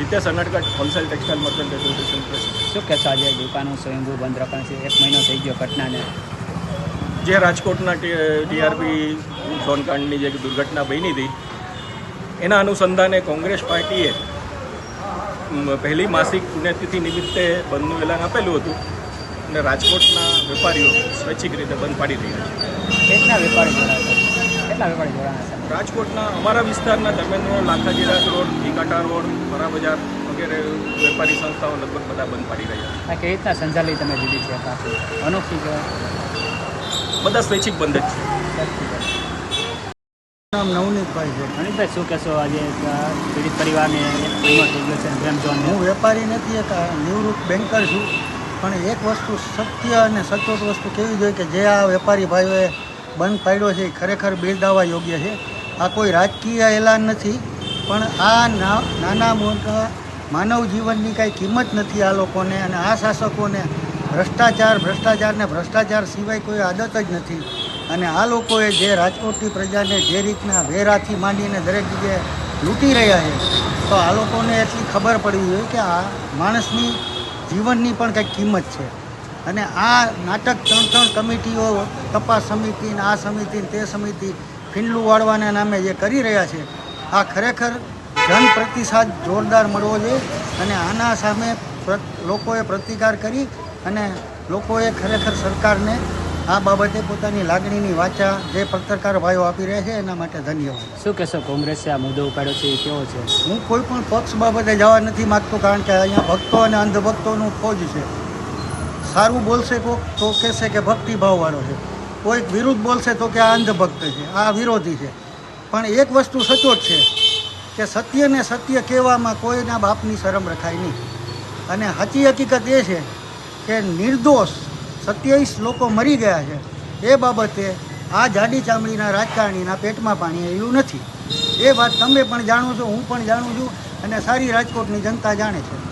Hitesh Unadkat wholesale textile merchant association president શું કહેશો આજે દુકાનો સ્વયંભૂ બંધ રખાણ છે? એક મહિનો થઈ ગયો ઘટનાને. જે રાજકોટના ટીઆરપી સોનકાંડની જે દુર્ઘટના બની હતી એના અનુસંધાને કોંગ્રેસ પાર્ટીએ પહેલી માસિક પુણ્યતિથિ નિમિત્તે બંધનું એલાન આપેલું હતું અને રાજકોટના વેપારીઓ સ્વૈચ્છિક રીતે બંધ પાડી રહ્યા છે. કેટલા વેપારી કેટલા વેપારી જોડાયા છે? રાજકોટના અમારા વિસ્તારના ધર્મેન્દ્ર રોડ લાખાજીરાજ રોડ ટીકાટા રોડ પરા બજાર વગેરે વેપારી સંસ્થાઓ લગભગ બધા બંધ પાડી રહ્યા આ કઈ રીતના સંચાલિત તમે દીધી છે અનોખી કહેવાય બધા સ્વૈચ્છિક બંધ જ છે. નામ નવનીતભાઈ છે. મનીષભાઈ શું કહેશો આજે પીડિત પરિવારને છે હું વેપારી નથી એક આ નિવૃત્ત બેન્કર છું. પણ એક વસ્તુ સત્ય અને સચોટ વસ્તુ કેવી જોઈએ કે જે આ વેપારી ભાઈઓએ બંધ પાડ્યો છે, ખરેખર બિરદાવવા યોગ્ય છે. આ કોઈ રાજકીય એલાન નથી, પણ આ નાના મોટા માનવ જીવનની કાંઈ કિંમત નથી આ લોકોને અને આ શાસકોને. ભ્રષ્ટાચાર ભ્રષ્ટાચારને ભ્રષ્ટાચાર સિવાય કોઈ આદત જ નથી. અને આ લોકોએ જે રાજકોટની પ્રજાને જે રીતના વેરાથી માંડીને દરેક જગ્યાએ લૂંટી રહ્યા છે, તો આ લોકોને એટલી ખબર પડવી જોઈએ કે આ માણસની જીવનની પણ કંઈક કિંમત છે. અને આ નાટક ત્રણ ત્રણ કમિટીઓ તપાસ સમિતિ ને આ સમિતિ ને તે સમિતિ ફીંડલું વાળવાના નામે જે કરી રહ્યા છે આ ખરેખર જન પ્રતિસાદ જોરદાર મળવો જોઈએ અને આના સામે લોકોએ પ્રતિકાર કરી અને લોકોએ ખરેખર સરકારને આ બાબતે પોતાની લાગણીની વાચા જે પત્રકાર ભાઈઓ આપી રહ્યા છે એના માટે ધન્યવાદ. શું કહેશો કોંગ્રેસે આ મુદ્દો ઉપાડ્યો છે એ કેવો છે? હું કોઈ પણ પક્ષ બાબતે જવા નથી માગતો કારણ કે અહીંયા ભક્તો અને અંધભક્તોનું ફોજ છે. સારું બોલશે કોક, તો કહેશે કે ભક્તિભાવવાળો છે. કોઈક વિરુદ્ધ બોલશે તો કે આ અંધભક્ત છે, આ વિરોધી છે. પણ એક વસ્તુ સચોટ છે, કે સત્યને સત્ય કહેવામાં કોઈના બાપની શરમ રખાય નહીં. અને સાચી હકીકત એ છે કે નિર્દોષ, સત્યાવીસ લોકો મરી ગયા છે. એ બાબતે આ જાડી ચામડીના રાજકારણીના પેટમાં પાણી આવ્યું નથી. એ વાત તમે પણ જાણો છો, હું પણ જાણું છું અને સારી રાજકોટની જનતા જાણે છે.